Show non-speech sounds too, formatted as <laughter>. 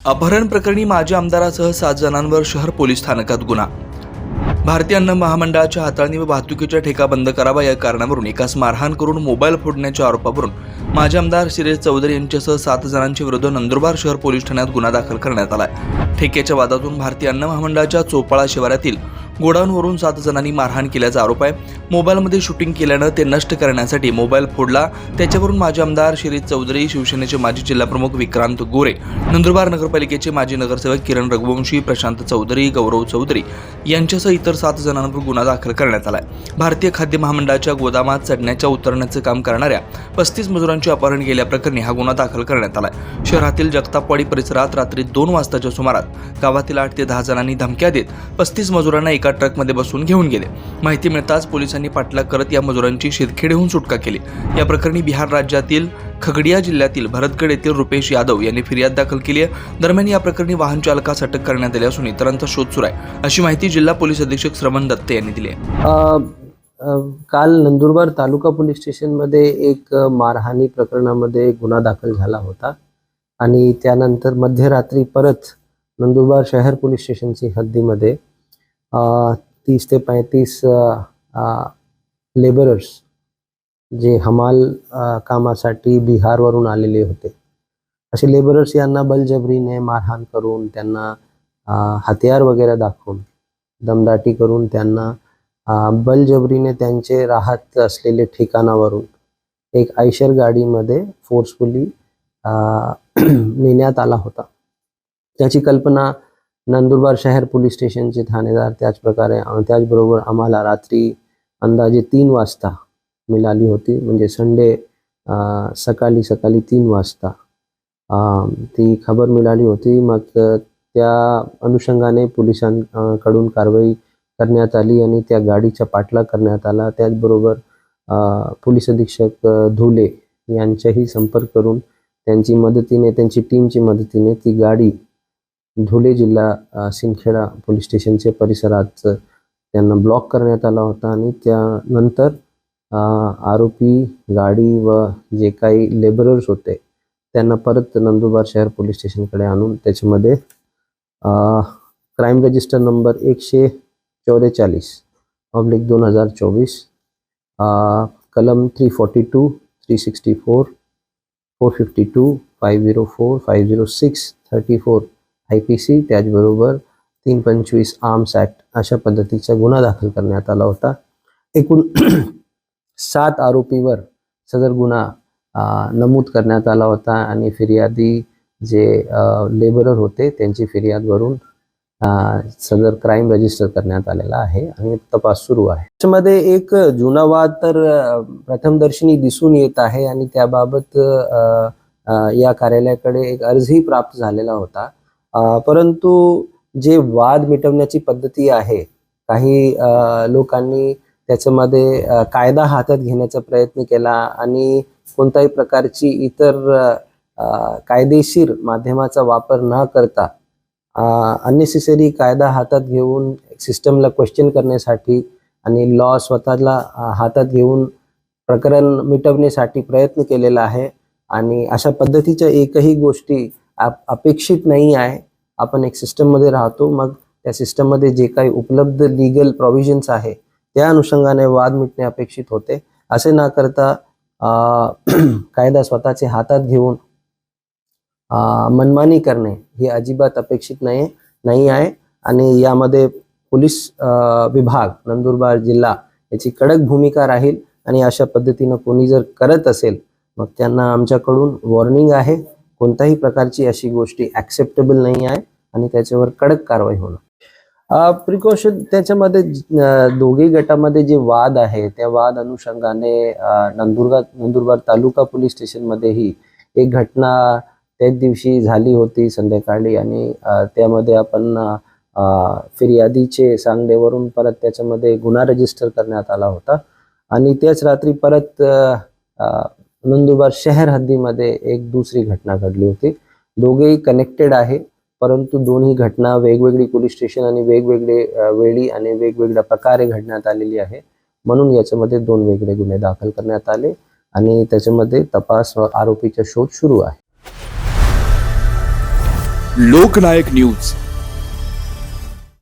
अपहरण प्रकरणी माजी आमदारासह सात जणांवर शहर पोलीस स्थानकात गुन्हा. भारतीय अन्न महामंडळाच्या हाताळणी व वाहतुकीचा ठेका बंद करावा या कारणावरून एकास मारहाण करून मोबाईल फोडण्याच्या आरोपावरून माजी आमदार शिरेश चौधरी यांच्यासह सात जणांच्या विरुद्ध नंदुरबार शहर पोलीस ठाण्यात गुन्हा दाखल करण्यात आला ठेक्याच्या वादातून भारतीय अन्न महामंडळाच्या चोपाळा शिवारातील गोडाऊनवरून सात जणांनी मारहाण केल्याचा आरोप आहे. मोबाईलमध्ये शूटिंग केल्यानं ते नष्ट करण्यासाठी मोबाईल फोडला. त्याच्यावरून माजी आमदार शिरीष चौधरी शिवसेनेचे माजी जिल्हाप्रमुख विक्रांत गोरे नंदुरबार नगरपालिकेचे माजी नगरसेवक किरण रघुवंशी प्रशांत चौधरी गौरव चौधरी यांच्यासह इतर सात जणांवर गुन्हा दाखल करण्यात आलाय. भारतीय खाद्य महामंडळाच्या गोदामात चढण्याच्या उतरण्याचं काम करणाऱ्या पस्तीस मजुरांचे अपहरण केल्याप्रकरणी हा गुन्हा दाखल करण्यात आलाय. शहरातील जगतापवाडी परिसरात रात्री दोन वाजताच्या सुमारात गावातील आठ ते दहा जणांनी धमक्या देत पस्तीस मजुरांना एका ट्रकमध्ये बसून घेऊन गेले. माहिती मिळताच पोलिसांनी पाठलाग करत या मजुरांची शेतखेडेहून सुटका केली. या प्रकरणी बिहार राज्यातील खगडिया जिल्ह्यातील भरतगड येथील रुपेश यादव यांनी फिर्याद दाखल केली आहे. दरम्यान या प्रकरणी वाहन चालकास अटक करण्यात आली असून इतरांचा शोध सुरू आहे. अशी माहिती जिल्हा पोलीस अधीक्षक श्रवण दत्ते यांनी दिली काल नंदुरबार तालुका पोलीस स्टेशनमध्ये एक मारहाणी प्रकरणामध्ये गुन्हा दाखल झाला होता. आणि त्यानंतर मध्यरात्री परत नंदुरबार शहर पोलीस स्टेशनची हद्दीमध्ये तीस ते पैंतीस लेबरर्स जे हमाल कामासाठी बिहारवरून आलेले होते. असे लेबरर्स यांना बलजबरीने मारहाण करून त्यांना हत्यार वगैरे दाखवून दमदाटी करून त्यांना बलजबरीने त्यांचे राहत असलेले ठिकाणावरून एक आयशर गाडीमध्ये फोर्सफुली <clears throat> नेण्यात आला होता. त्याची कल्पना नंदुरबार शहर पोलीस स्टेशनचे ठाणेदार त्याचप्रकारे त्याचबरोबर आम्हाला रात्री अंदाजे तीन वाजता मिळाली होती. म्हणजे संडे सकाळी सकाळी तीन वाजता ती खबर मिळाली होती. मग त्या अनुषंगाने पोलिसांकडून कारवाई करण्यात आली आणि त्या गाडीचा पाठलाग करण्यात आला. त्याचबरोबर पोलीस अधीक्षक धुले यांच्याही संपर्क करून त्यांची मदतीने त्यांची टीमची मदतीने ती गाडी धुले जिल्हा अ, सिंदखेडा पोलीस स्टेशनच्या परिसरात त्यांना ब्लॉक करण्यात आला होता आणि त्यानंतर आरोपी गाडी व जे काही लेबरर्स होते त्यांना परत नंदुरबार शहर पोलीस स्टेशनकडे आणून त्याच्यामध्ये क्राईम रजिस्टर नंबर एकशे चौवेचाळीस ऑब्लिक दोन हजार चोवीस कलम three forty two three sixty four four fifty two five zero four five zero six thirty four I P C त्याचबरोबर तीन पंचवीस आर्म्स ॲक्ट अशा पद्धतीचा गुन्हा दाखल करण्यात आला होता. एकूण <clears throat> सात आरोपीवर सदर गुन्हा नमूद करण्यात आला होता आणि फिर्यादी जे लेबरर होते त्यांची फिर्याद भरून सदर क्राईम रजिस्टर करण्यात आलेला आहे आणि तपास सुरू आहे. त्याच्यामध्ये एक जुना वाद तर प्रथमदर्शनी दिसून येत आहे आणि त्याबाबत या कार्यालयाकडे एक अर्जही प्राप्त झालेला होता. परंतु जे वाद मिटवण्याची पद्धती आहे काही लोकांनी त्याच्यामध्ये कायदा हातात घेण्याचा प्रयत्न केला आणि कोणत्याही प्रकारची इतर कायदेशीर माध्यमाचा वापर न करता अननेसेसरी कायदा हातात घेऊन सिस्टमला क्वेश्चन करण्यासाठी आणि लॉ स्वतःला हातात घेऊन प्रकरण मिटवण्यासाठी प्रयत्न केलेला आहे. आणि अशा पद्धतीच्या एकही गोष्टी अपेक्षित नाही आहे. आपण एक सिस्टममध्ये राहतो मग त्या सिस्टममध्ये जे काही उपलब्ध लिगल प्रोव्हिजन्स आहे त्या अनुषंगाने वाद मिटणे अपेक्षित होते. असे न करता <clears throat> कायदा स्वतःचे हातात घेऊन मनमानी करणे हे अजिबात अपेक्षित नाही नाही आहे. आणि यामध्ये पोलीस विभाग नंदुरबार जिल्हा याची कडक भूमिका राहील. आणि अशा पद्धतीनं कोणी जर करत असेल मग त्यांना आमच्याकडून वॉर्निंग आहे. कोणत्याही प्रकारची अशी गोष्टी ॲक्सेप्टेबल नाही आहे आणि त्याच्यावर कडक कारवाई होणार. प्रिकॉशन त्याच्यामध्ये दोघी गटामध्ये जे वाद आहे त्या वाद अनुषंगाने नंदुरबार नंदुरबार तालुका पोलीस स्टेशनमध्येही एक घटना त्याच दिवशी झाली होती संध्याकाळी आणि त्यामध्ये आपण फिर्यादीचे सांगडेवरून परत त्याच्यामध्ये गुन्हा रजिस्टर करण्यात आला होता. आणि त्याच रात्री परत नंदुरबार शहर हद्दीमध्ये एक दुसरी घटना घडली होती. दोघेही कनेक्टेड आहे परंतु दोन्ही घटना वेगवेगळी पोलीस स्टेशन आणि वेगवेगळे वेळी आणि वेगवेगळ्या प्रकारे घडण्यात आलेली आहे. म्हणून याच्यामध्ये दोन वेगळे गुन्हे दाखल करण्यात आले आणि त्याच्यामध्ये तपास व आरोपीचा शोध सुरू आहे. लोकनायक न्यूज.